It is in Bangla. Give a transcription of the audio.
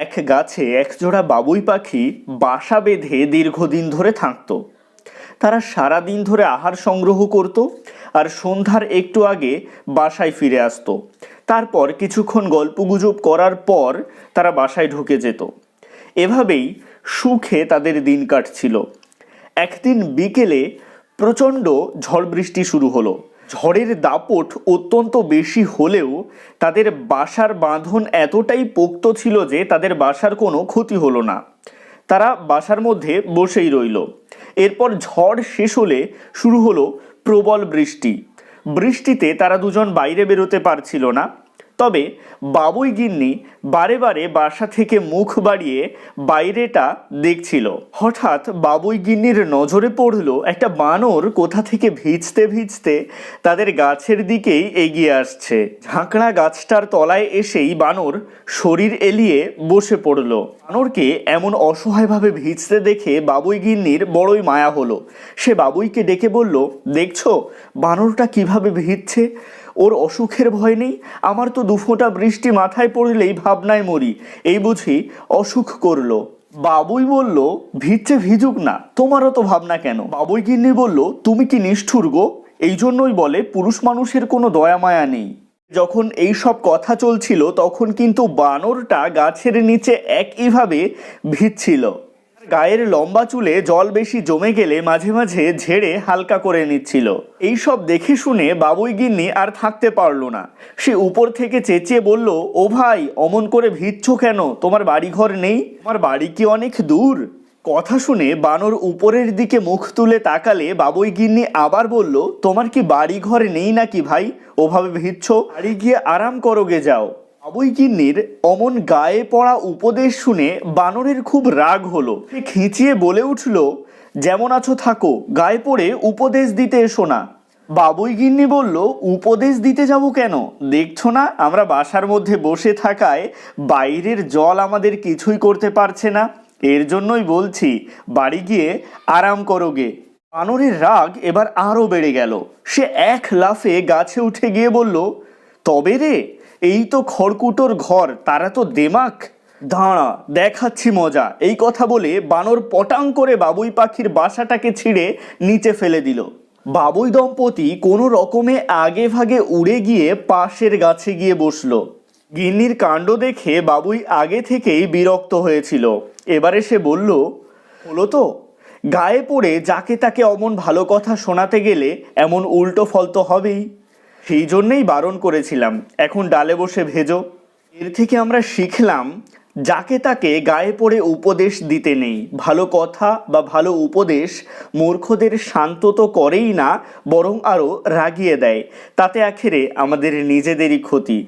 এক গাছে একজোড়া বাবুই পাখি বাসা বেঁধে দীর্ঘদিন ধরে থাকতো। তারা সারা দিন ধরে আহার সংগ্রহ করত আর সন্ধ্যার একটু আগে বাসায় ফিরে আসতো। তারপর কিছুক্ষণ গল্পগুজব করার পর তারা বাসায় ঢুকে যেত। এভাবেই সুখে তাদের দিন কাটছিল। একদিন বিকেলে প্রচণ্ড ঝড় বৃষ্টি শুরু হলো। ঝড়ের দাপট অত্যন্ত বেশি হলেও তাদের বাসার বাঁধন এতটাই পোক্ত ছিল যে তাদের বাসার কোনো ক্ষতি হলো না। তারা বাসার মধ্যে বসেই রইল। এরপর ঝড় শেষ হলে শুরু হলো প্রবল বৃষ্টি। বৃষ্টিতে তারা দুজন বাইরে বেরোতে পারছিল না। তবে বাবুই গিন্নি বারে বারে বাসা থেকে মুখ বাড়িয়ে বাইরেটা দেখছিল। হঠাৎ বাবুই গিন্নির নজরে পড়ল একটা বানর কোথা থেকে ভিজতে ভিজতে তাদের গাছের দিকেই এগিয়ে আসছে। ঝাঁকড়া গাছটার তলায় এসেই বানর শরীর এলিয়ে বসে পড়ল। বানরকে এমন অসহায়ভাবে ভিজতে দেখে বাবুই গিন্নির বড়ই মায়া হলো। সে বাবুইকে ডেকে বলল, দেখছ বানরটা কীভাবে ভিজছে? ওর অসুখের ভয় নেই? আমার তো দুফোঁটা বৃষ্টি মাথায় পড়লেই ভাবনায় মরি। এই বুঝি অসুখ করল। বাবুই বলল ভিজছে ভিজুক না। তোমারও তো ভাবনা কেন? বাবুই গিন্নি বলল, তুমি কি নিষ্ঠুর গো? এই জন্যই বলে, পুরুষ মানুষের কোনো দয়া মায়া নেই। যখন এই সব কথা চলছিল, তখন কিন্তু বানরটা গাছের নিচে একইভাবে ভিজছিল। গায়ের লম্বা চুলে জল বেশি জমে গেলে মাঝে মাঝে ঝেড়ে হালকা করে নিচ্ছিল। এই সব দেখে শুনে বাবুই গিন্নি আর থাকতে পারল না। সে উপর থেকে চেঁচিয়ে বলল, ও ভাই, অমন করে ভিজছ কেন? তোমার বাড়িঘর নেই? তোমার বাড়ি কি অনেক দূর? কথা শুনে বানর উপরের দিকে মুখ তুলে তাকালে বাবুই গিন্নি আবার বলল, তোমার কি বাড়ি ঘর নেই নাকি ভাই? ওভাবে ভিজছ? বাড়ি গিয়ে আরাম করোগে যাও। বাবুই অমন গায়ে পড়া উপদেশ শুনে বানরের খুব রাগ হলো। সে খিঁচিয়ে বলে উঠল, যেমন আছো থাকো, গায়ে পড়ে উপদেশ দিতে এসো না। বাবুই গিন্নি বলল, উপদেশ দিতে যাব কেন? দেখছ না, আমরা বাসার মধ্যে বসে থাকায় বাইরের জল আমাদের কিছুই করতে পারছে না। এর জন্যই বলছি, বাড়ি গিয়ে আরাম করোগে বানরের রাগ এবার আরও বেড়ে গেল। সে এক লাফে গাছে উঠে গিয়ে বলল, তবে রে এই তো খড়কুটোর ঘর, তারা তো দেমাক। দাঁড়া, দেখাচ্ছি মজা। এই কথা বলে বানর পটাং করে বাবুই পাখির বাসাটাকে ছিঁড়ে নিচে ফেলে দিল। বাবুই দম্পতি কোনো রকমে আগে ভাগে উড়ে গিয়ে পাশের গাছে গিয়ে বসল। গিন্নির কাণ্ড দেখে বাবুই আগে থেকেই বিরক্ত হয়েছিল। এবারে সে বলল, হলো তো। গায়ে পড়ে যাকে তাকে অমন ভালো কথা শোনাতে গেলে এমন উল্টো ফল তো হবেই। সেই জন্যেই বারণ করেছিলাম, এখন ডালে বসে ভেজো। এর থেকে আমরা শিখলাম, যাকে তাকে গায়ে পড়ে উপদেশ দিতে নেই, ভালো কথা বা ভালো উপদেশ মূর্খদের শান্ত তো করেই না, বরং আরও রাগিয়ে দেয়। তাতে আখেরে আমাদের নিজেদেরই ক্ষতি।